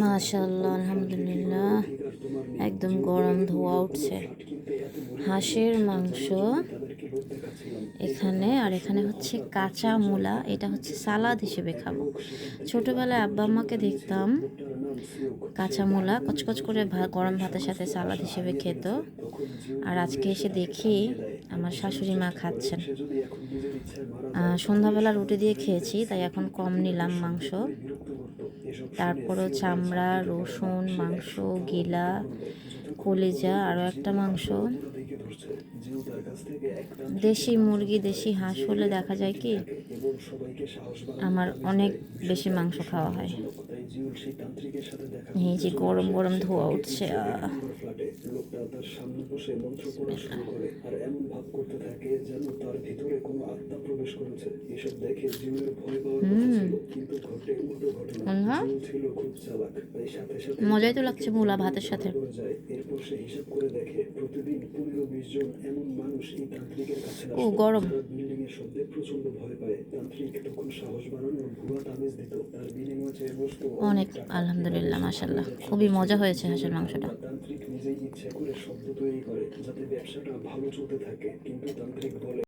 মাশাল্লাহ আলহামদুলিল্লাহ একদম গরম ধোয়া উঠছে। হাঁসের মাংস এখানে, আর এখানে হচ্ছে কাঁচা মূলা, এটা হচ্ছে সালাদ হিসেবে খাব। ছোটোবেলায় আব্বা আম্মাকে দেখতাম কাঁচা মূলা, কচকচ করে গরম ভাতের সাথে সালাদ হিসেবে খেত। আর আজকে এসে দেখি আমার শাশুড়ি মা খাচ্ছেন। সন্ধ্যাবেলা রুটি দিয়ে খেয়েছি, তাই এখন কম নিলাম মাংস। তারপরও চামড়া রসুন, মাংস, গিলা কলিজা আরও একটা মাংস। দেশি মুরগি, দেশি হাঁস হলে দেখা যায় কি, আমার অনেক বেশি মাংস খাওয়া হয়। এই যে গরম গরম ধোয়া উঠছে, আহ। সাথে মজাই তো লাগছে মূলা ভাতের সাথে। ও, গরম। অনেক আলহামদুলিল্লাহ মাশাল্লাহ খুবই মজা হয়েছে হাঁসের মাংসটা। তান্ত্রিক নিজেই ইচ্ছা করে শব্দ তৈরি করে যাতে ব্যবসাটা ভালো চলতে থাকে। কিন্তু তান্ত্রিক বলে